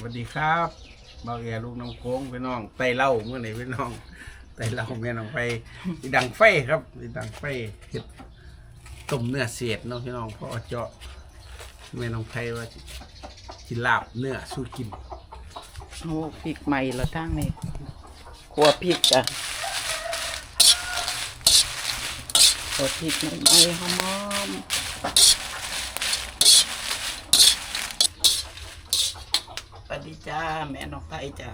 สวัสดีครับเบาแย่ลูกน้องโค้งพี่น้องไตเหล่าเมื่อไหร่พี่น้องไตเหล่าแม่น้องไปอีดังไฟครับอีดังไฟเห็ดต้มเนื้อเสียดเนาะพี่น้องพ่อเจาะแม่น้องไพว่ากินลาบเนื้อสู้กินโอ้พริกใหม่ละทั้งนี่ขัวพริกจ้ะขัวพริกใหม่ๆหอมๆสวัสดี จ้า แม่นองไผ่จ้ะ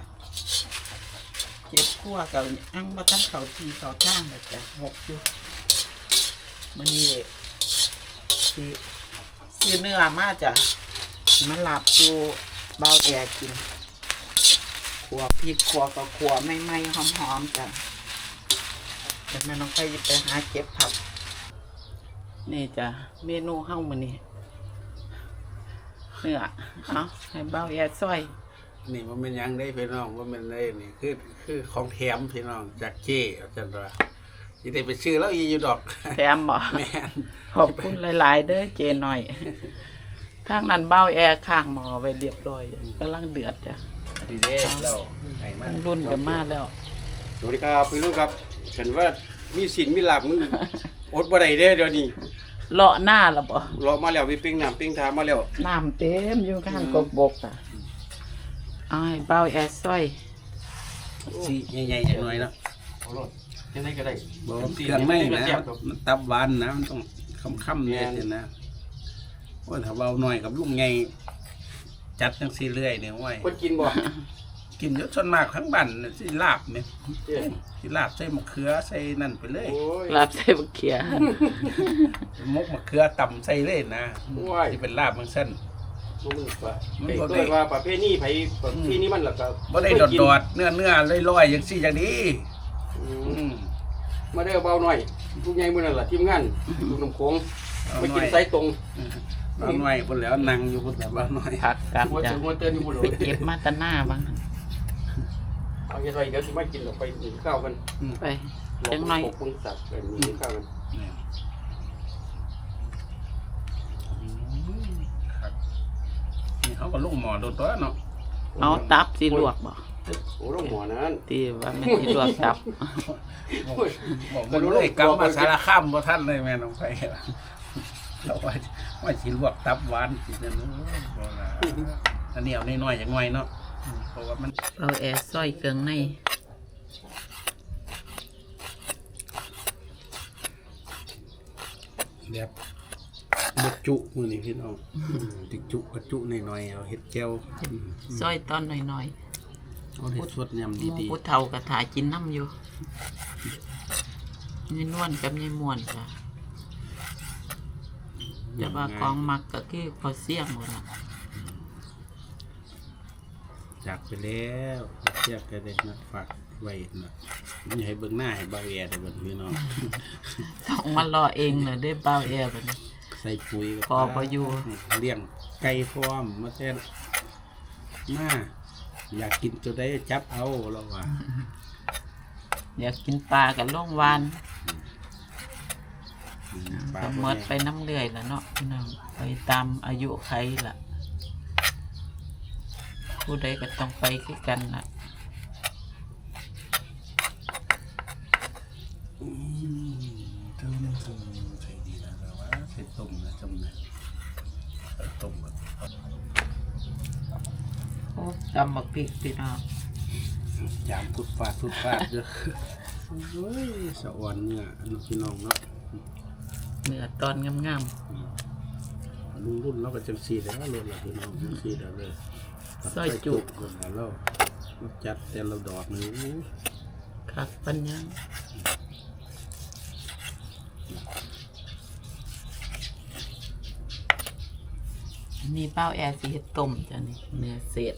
เจ็บขัวเกับอังมาทั้งเขาทีเขาท่างเลยจ้ะหกอยู่มันนี่สิซื้อเนื้อมาจ้ะมาหลับอยู่เบาแอกินขัวพริกขัวกับขัวไม่ไม่หอมๆจ้ะเดี๋ยวแม่น้องไปไปหาเก็บผักนี่จ้ะเมนูเฮ้ามันนี่เนื้อเอาให้เบาแย่ซอย นี่มันเป็นหยังได้พี่น้องว่ามันได้นี่คือคือของแถมพี่น้องจากเจ้อาจารย์ว่าที่ได้ไปซื้อแล้วอีอยู่ดอกแถมบ่แม่นขอบคุณหลาย ๆ เด้อเจหน่อยทางนั้นเบ้าแอร์ข้างหมอไว้เรียบร้อยจ้ะกำลังเดือดจ้ะดีเด้เราไห้มัมันนรุ่นกันมาแล้ว สวัสดีครับพี่ลูกครับเห็นว่ามีสินมีหลับมึงอดบ่ได้เด้อเดี๋ยวนี้เลาะหน้าละบ่รอมาแล้วพี่ปิ้งน้ำปิ้งทามาแล้วน้ำเต็มอยู่ข้างกกบกอะเอาให้เบ้าแอร์ซอยสีใหญ่ๆจังหน่อยเนาะเอาโลดยังไงก็ได้บอกว่าเครื่องไม่นะมันตับหวานนะมันต้องค่ำๆเนี่ยเดี๋ยวนะว่าถ้าเบาหน่อยกับลุงไงจัดจังสีเรื่อยเนี่ยไว้ยคนกินบ่กินเยอะส่วนมากทั้งบ้านน่ะสิลาบเนี่ยเอ้ยสิลาบใส่มะเขือใส่นั่นไปเลยโอ้ยลาบใส่บักเขียมกมะเขือต่ำใส่เลยนะว้ายที่เป็นลาบมันเส้น มึงว่ามันไอ้บ่ตัได้วว่าประเภทนี้ไผประเภทนี้มันล่ะก็บ่ได้ดอดดอดๆเนื้อเนื้อลอยลอยๆอย่างสี่อย่างนี้อือืมมมาเด้อเบาหน่อยลูกใหญ่มื้อนั่นล่ะทีมงานลูกน้ำโขงเอามาหน่กิอนยไสตรงเอาหน่อยบนแล้วนั่งอยู่บนแล้วเอาหน่อยผักกับหัวจ้ะเตือนหัวเตือนอยู่บ่โดดเก็บมาแตะหน้าบ้างเอาเฮ็ดไว้เดี๋ยวสิมากินแล้วไปกินข้าวกันไปจังหน่อยปกปุ้งสัตว์ไปมีข้าวกัน เนี่ยครับนี่ เขาก็ลูกหมอโดนตัวเนาะเอาตับสิลวกบ่โอ้โรงหมอนั้นตีว่าแม่นสิลวกตับบอกบอกมันเลยกลับมาสารข้ามบ่ท่านเลยแม่น้องไฟเราว่าว่าสิลวกตับหวานสิเนี่ยเนอะบ่ล่ะอันนี้เอาน้อยๆอย่างน้อยเนาะอืมเพราะว่ามันเอาแอร์ซอยเครื่องในแบบ บดจุมือนี่พี่น้องติกจุกระจุหน่อยๆเอาเห็ดแก้วซอยตอนหน่อยเอาเห็ดสดยำๆหมูดีผู้เฒ่าก็ถ่ายกินน้ำอยู่นี่นวลกับยายม่วนค่ะๆแต่ว่าของมักก็คือพอเสี่ยงหมดละจากไปแล้วเทียบกันเลยนะฝากไว้นะนี่ให้เบิ่งหน้าให้เบาแอร์ได้เบิ่งพี่น้องต้องมารอเองเลยได้เบาแอร์บัดนี้ ใส่ปุ๋ยพอบ่อยู่เลี้ยงไก่พร้อมมาแท้มาอยากกินตัวใดจับเอาเราว่าอยากกินปลากับล่องวานอืมปลาก็บ่เมดไปแน่น้ำเลื่อยแล้วเนาะพี่น้องไปตามอายุใครล่ะ ผู้ใดก็ต้องไปคือกันล่ะ อืมเท่านั้นเท่านั้นใส่ดีนะแต่ว่าใส่ต้มนะจำนะใส่ต้มก่อน โอ้ ตำบักพริกพี่น้องยามพุดฟาดพุดฟาดเด้อเฮ้ยสะอ่อนเนื้ออันนี้พี่น้องเนาะเนื้อตอนงามลุงรุ่นเราก็จังสีแล้วเลยล่ะพี่น้องจังสีแล้วเลยๆซอยจุคนละเรามาจัดแต่ละดอกนี่อู้คักปัญญา มีเป้าแอร์สีเฮ็ดต้มจ้ะนี่เนื้อเศษ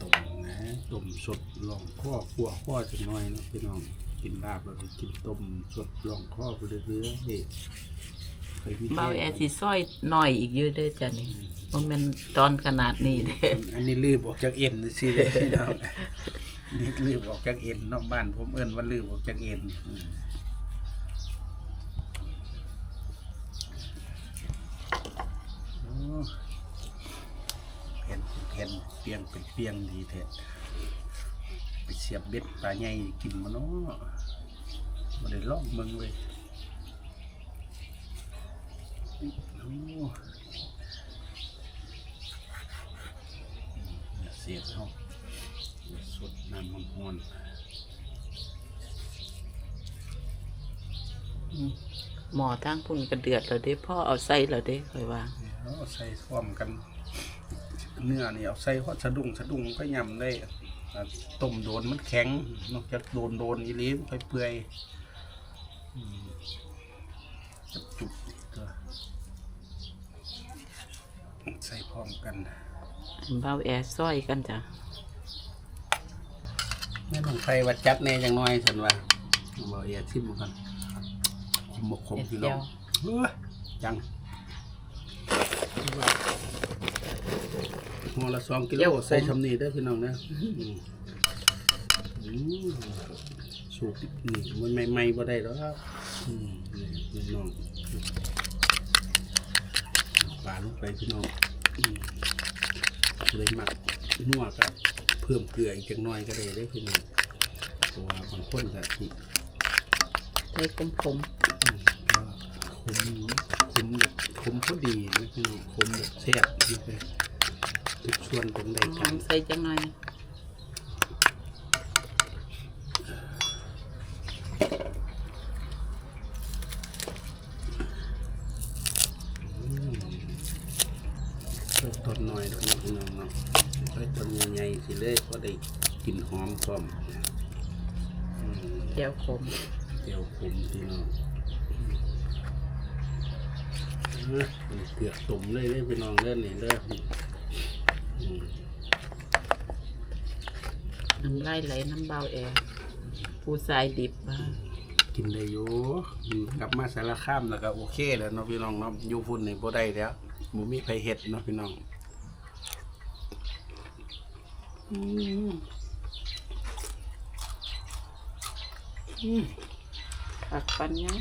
ต้มนะต้มสดลองข้อขั่วข้อจังน้อยเนาะพี่น้องกินลาบแล้วก็กินต้มสดลองข้อไปเรื่อยๆนี่เคยมีเป้าแอร์สีซอยหน่อยอีกเยอะเด้อจ้ะนี่มันเป็นตอนขนาดนี้เด้อันนี้ลืบออกจากเอ็นสิเลยพี่น้องนี่ลืบออกจากเอ็นเนอกบ้านผมเอิ้นว่าลืบออกจากเอ็นอืมโอ้ เห็นเปลี่ยนไปเปลี่ยนดีแท้ไปเสียบเบ็ดปลาใหญ่กินมาเนาะบ่ได้ลองเมืองเลยโอ้เสียบเฮาสดน้ำมันฮ้อนอืมหมอทางพุ่นก็เดือดแล้วเด้พ่อเอาใส่แล้วเด้ค่อยว่าเอาใส่พร้อมกัน เนื้อนี่เอาใส่ฮอดสะดุ้งสะดุ้งก็ยำได้อ่าต้มโดนมันแข็ง นอกจากโดนโดนอีหลีมันค่อยเปื่อยอืมจุบจุบตัวใส่พร้อมกันเบาแอร์ซอยกันจ้ะแม่ต้องไฟว่าจัดแน่จังน้อยสันว่าบอกเอียทิมกันขมบกขมพี่น้องเฮ้ยจัง หัวละสองกิโลใส่ชำนีได้อพี่น้องนะอืมอืมสูตรนี่มันใหม่ๆบ่ได้หรอกอืมนี่พี่น้องปลาลงไปพี่น้องอืมเลยหมักนัวกับเพิ่มเกลืออีกจังน้อยก็ได้เด้อพี่น้องเพราะว่าบางคนก็ที่ใส่คมผมอืมก็ขมขมแบบขมพอดีนะพี่น้องขมแบบแซ่บนี่เลย ทุกส่วนตรงใดกัน ใส่จังหน่อยเพิ่มต้นหน่อยเด้อพี่น้องเนาะใส่ต้นใหญ่ๆสิเลยก็ได้กลิ่นหอมพร้อมอืมแก้วขมเดี๋ยวผมพี่น้องอืมเกือบตุ่มเลยเลยพี่น้องเล่นนี่เด้ออืม น้ำลายไหลน้ำเบาแอร์ผู้ชายดิบมากินได้อยู่อืมกลับมาสารคามแล้วก็โอเคแล้วเนาะพี่น้องเนาะอยู่พุ่นนี่บ่ได้แล้วหมูมีไผเฮ็ดเนาะพี่น้องอืมอืมผักปันยัง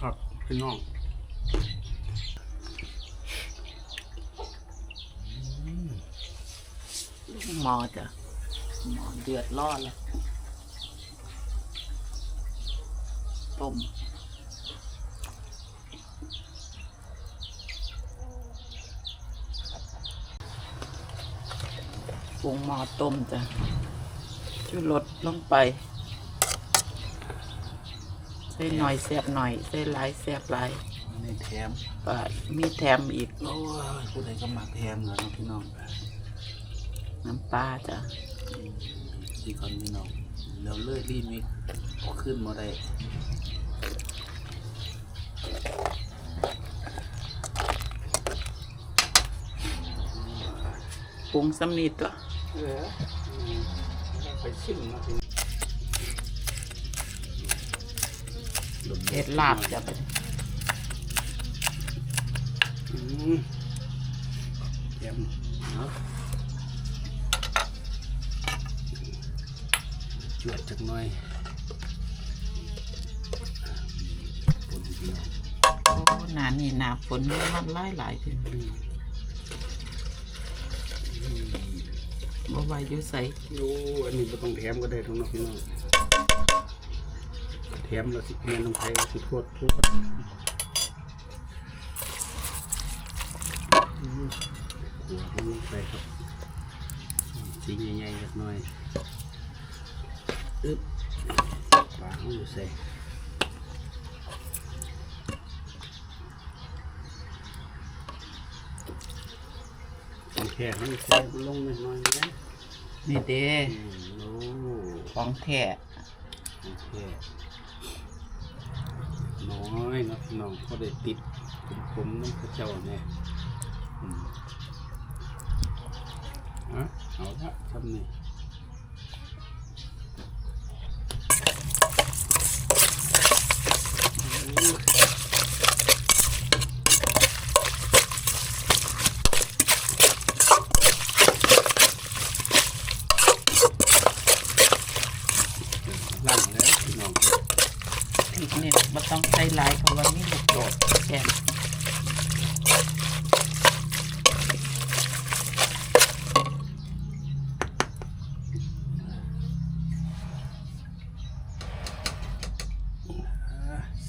ครับพี่น้อง หมอจ้ะหมอเดือดร้อนแล้วต้มปรุงหม้อต้มจ้ะชูรสลงไป ใส่หน่อยแซ่บหน่อย ใส่หลายแซ่บหลายในแถม ปาดมีแถมอีก โอ้ยผู้ใดก็มักแถมแล้วเนาะพี่น้อง น้ำปลาจ้ะที่ก่อนพี่น้องแล้วเลื่อยรีบมีเอาขึ้นมาได้ปรุงสำนีตัวเออไปชิมนะพี่เห็ดลาบจ้ะไปอืมเยี่ยมเนาะ จวดจักหน่อยปุ่นพี่น้องโอ้หนานี่หนาฝนมันไล่หลายถึงบ่ไหวอยู่ใส่โอ้อันนี้ไม่ต้องแถมก็ได้ทั้งน้องพี่น้องแถมแล้วสิเมียน้องไทยสิโทษโทษอืมหัวเขาลงไปครับสีใหญ่ๆสักหน่อย อึ๊บปลาเขาอยู่ใส่ของแค่ให้ใส่ลงหน่อยๆนะนี่เด้อืมโอ้ของแท้โอเคน้อยเนาะพี่น้องเขาได้ติดผมๆน้ำพระเจ้าเนี่ยอืมอะเอาละทำนี่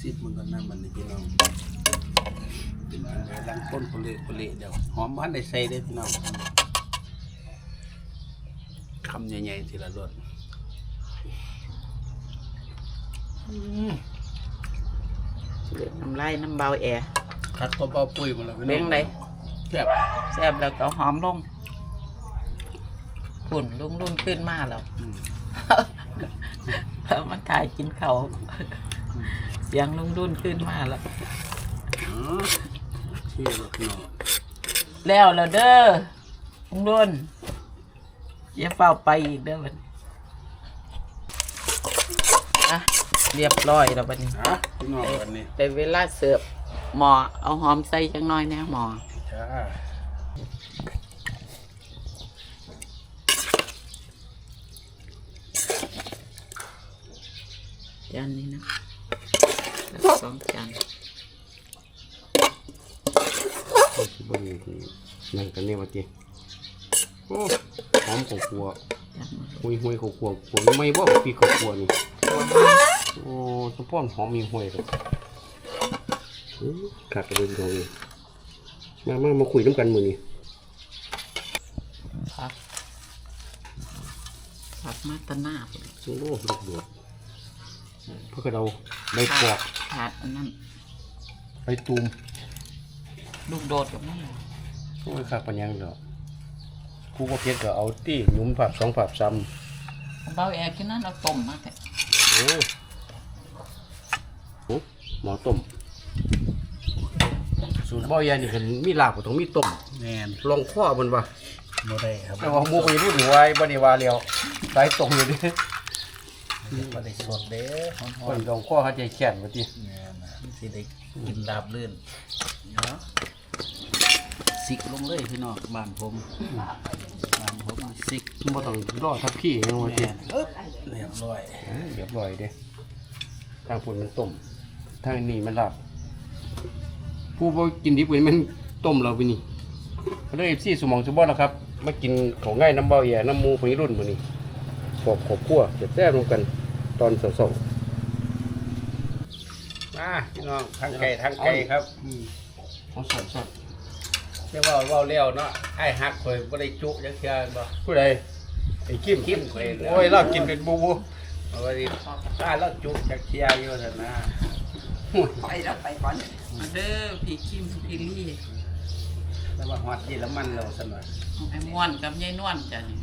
ิมันก็นั่งมันนพี่น้องเป็นอะไรนลังต้นโเละโเละเดี๋ยวหอมบ้านได้ใส่ได้พี่น้องคำใหญ่ๆทีละรสเน้ำลายน้ำเบาแอร์คัดก็เบาปุ้ยหมดแล้วเบ่งเลยแซ่บแซ่บแล้วก็หอมลงขุ่นรุ่นรุ่นขึ้นมากแล้ว แล้วมันขายกินเขา สียงรุ่งรุ่นขึ้นมาแล้วอ๋อเชี่ยแล้วพี่น้องแล้วแล้วเด้อรุ่งรุ่นอย่าเฝ้าไปอีกเด้อมันอะเรียบร้อยแล้วบัดนี้ฮะพี่น้องวันนี้ได้เวลาเสิร์ฟหมอเอาหอมใส่จังน้อยแน่หมอจ้าจานนี้นะ สองจานโอ้ยบ่มีที่นั่งกันเนี่ยว่าติโอ้หอมของครัวจานมาหุยหุยของครัวครัวไม่บ่ปีของครัวนี่โอ้สะพอนหอมมีห้วยครับอื้อคักกันเลยพี่น้องเอ้ยมามามาคุยน้ำกันมื้อนี้ผักผักมาตะหน้าพุ่นโอ้โหลูกโดดเพื่อกระเดาใบกอก ขาดอันนั้นใบตูมลูกโดดกับนั่นโอ้ยคักปัญญังดอกกูก็เพียรก็เอาตี้หนุ่มผับสองผับซ้เบาแอร์กินนั้นเราต้มมาแต่ำโอ้โหหมอต้มสูตรบ่อยานี่เห็นมีลาบก็ต้องมีต้มแน่นลองข้อมันว่าบ่ได้ครับแต่ว่าหมูไปรุ่นไว้บ่ได้ว่าแล้วสายตรงอยู่ดิ บ่ได้สดเด้อฮ้คอนนลองข้อเขาใจแข็งว่าติๆแน่นะมันสิได้กินลาบลื่นเนาะสิกลงเลยพี่น้องบ้านผมบ้านผมสิกบ่ต้องรอทับพี่ยังว่าติแม่นอึ๊บเรียบร้อยเอ้ยเรียบร้อยเด้ทางพุ่นมันต้ม ทางนี้มันลาบผู้บ่กินดิบเป็นมันต้มเราไปนี่ก็เลย FC สมองสมบ่แล้วครับ มากินของง่ายน้ำเบาแย่น้ำหมูพวกนี้รุ่นมื้อนี้ ขอบขอบครัวเดี๋ยวแซ่บรวมกันตอนเช้ามาพี่น้องทางไก่ทางไก่ครับอืมๆเขาสอนสอนเรียกว่าเว้าเลี้ยวเนาะไอ้ฮักข่อยบ่ได้จุจักเทื่อบ่ผู้ใดไอ้คิมคิมข่อยโอ้ยเรากินเป็นบูบูเอาไว้ดิถ้าเราจุจักเทื่ออยู่ซั่นนะไปแล้วไปก่อนมาเด้อพี่คิมพี่ลี่แต่ว่าฮอดเยอรมันแล้วซั่นว่าไอ้ม่วนกับยายนวลจ้ะนี่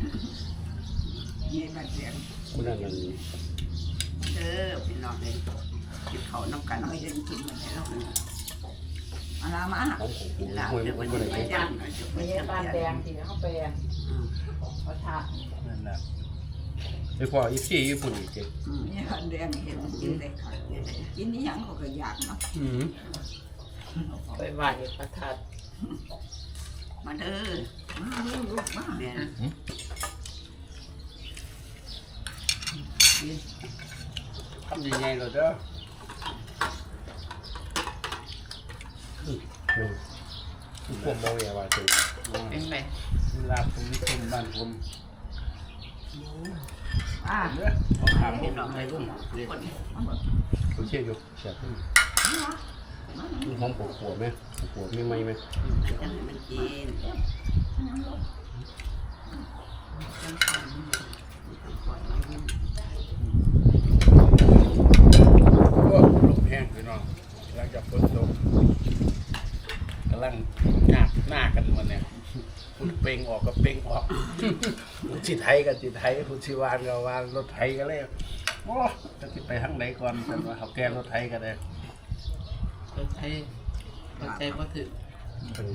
นี่มาเสียงคนนั้นมันเด้อพี่น้องเลยกินเขาวน้ำกันเอาเย็นกินมันให้เราเอาละมาของของผมลาบห้วยเดี๋ยวมัวันนบ่นี้ได้ไปเด้ย่างไม่ใช่บ้านแดงที่เขาไปเขาทานั่นน่ะไอ้พ่ออีซี่ญี่ปุ่นอีกเจ้นี่หันแดงเห็นกินเลยค่ะกินนี่ยังเขาก็อยากเนาะอืมไปไหว้พระธาตุมาเด้อมาเด้อลูกมาแม่ ทำยังไงเราเด้อนี่พวกเบาแย่ว่าจังเป็นไรเวลาผมมีคนบ้านผมอ่าเด้อเอาถามพี่พี่น้น้อองงเลให้ยลูลุกงคนมาหมดผมเชื่ออยู่เสียบนี่หอมขัวขัวไหมขัวไม่ไหมไหมจะให้มันกิน โอ้ลมแห้งพี่น้องหลังจากฝนตกกำลังหน้าหน้ากันมันเนี่ยพูดเป่งออกก็เป่งออกพูดที่ไท ยกับที่ไทยพูดที่วานกับวานรถไทยก็เลยโอ้จะติดไปทางไหนก่อนแต่ว่าเขาแก้รถไทยกันเลยเข้าใจเข้าใจว่าถึงเป็น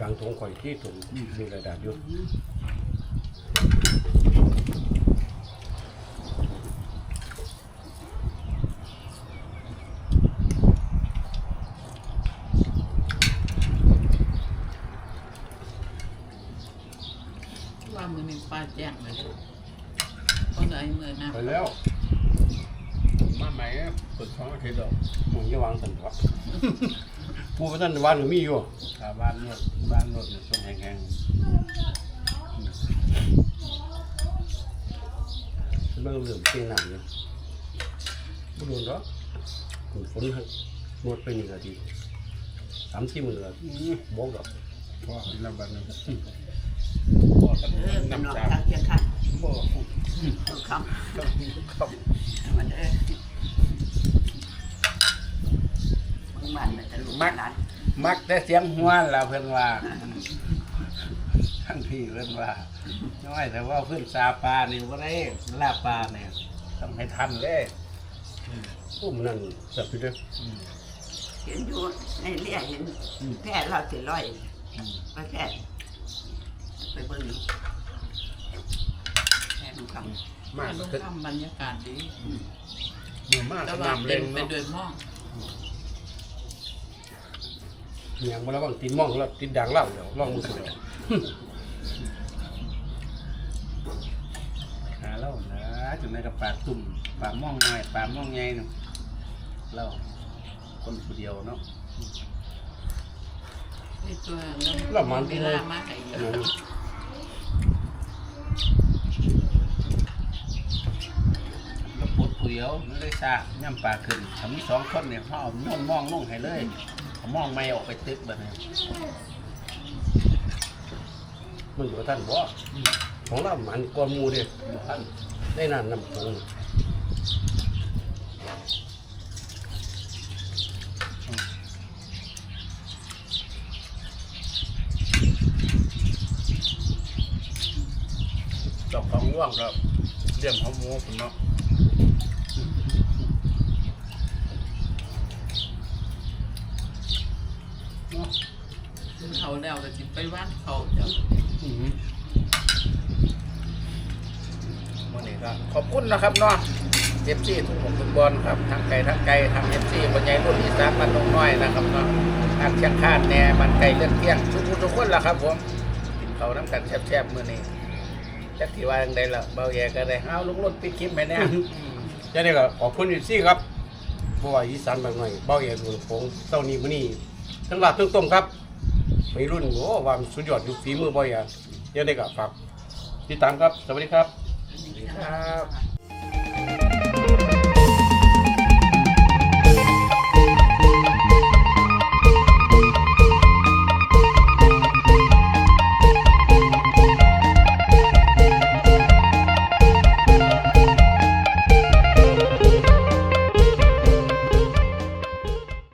กลางทงข่อยที่ถุงมีระดับอยู่ว่ามือห แจ้งเลยคนไหนมือน้าไปแล้ว มาใหม่เปิดสองอาทิตย์ดอกมึงจะวางสันวะผู้ประท่านวานหรือมีอยู่ถ้าบ้านนวดบ้านนวดเนี่ยช่วงแห้งเบิ่งเหลื่อมเตียงหนังอยู่บ่โดนหรอกฝนนวดไปหนี่ก็ดีสามสี่มือก็อืมบอกดอกพ่อน้ำบันนึงพ่อ กันเออเป็นหลอกน้ำจาทางเชียงคันบ่ทุกคครับำมันเออมึงมันมันจะลุกนั้นมักแต่เสียงหัวล่ะเพิ่นว่าทั้งพี่เพิ่นว่าน้อยแต่ว่าเพิ่นซาปลานี่บ่ได้ลาบปลาเนี่ยต้องให้ทันเลยต้มนั่นสับไปเด้อเห็นอยู่ในเรียเห็นแพทย์เราสิร้อยไปแพทย์ ไปเบิ่งดูแพทย์ดูคำมากลงขึ้นทำบรรยากาศดีหมู่มากแต่สว่านามเต็เล่มนไปเนาะด้วยหม่องอย่างบ่ระวังติดหม่องแล้วติดด่างเหล้าแล้วลองมือเสียวหาเล่านะจนในกับปลาตุ่มปลาม่องน้อยปลาม่องใหญ่น่ะเล่าคนผู้เดียวเนาะนี่ตัวเงินแล้วมันเวที่ลาเลยมาไก่นั่นแล้วปวดผู้ เดียวมันเลยซาย่ำปลาขึ้นถ้ามีสองคนเนี่ยเขาเอาม่องม่องลงให้เลยเอาม่องไม่ออกไปตึกแบบนี้มันอยู่กับท่านบ่ของเรามันกว่าหมู่เด้บ่ทันได้นานน้ำตรงเจอกของร่วงครับเรื่องของหมูผมเนาะ เขาแล้วก็จิไปว่านเขาเดี๋ยวอือหือวันนี้ก็ขอบคุณนะครับเนาะเอฟซีทุกหมทุกบอลครับทั้งไก่ทั้งไก่ทั้งเอฟซีบนใหญ่รุ่นอีสานมันลงน้อยนะครับเนาะทางเชียงคานแหน่มันไก่เลือดเที่ยงทุกคนทุกคนล่ะครับผมกินเขาวน้ำกันแซ่บๆมื้อนี้จักที่ว่าจังไดล่ะเบาแย่ก็ได้เอาลุงรุ่นปิดคลิปไปเนี่ยจะได้ก็ขอบคุณอีกซี่ครับเพราะว่าอีสานบางหน่อยเบ้าใหญ่รุ่นโงเจ้านี้มื้อนี้ ทั้งลาบทั้งต้มครับไม่รุ่นโอ้ว่ามันสุดยอดอยู่ฝีมือบ่อยอะจะได้ก็ฝากติดตามครับ สวัสดีครับ สวัสดีครับ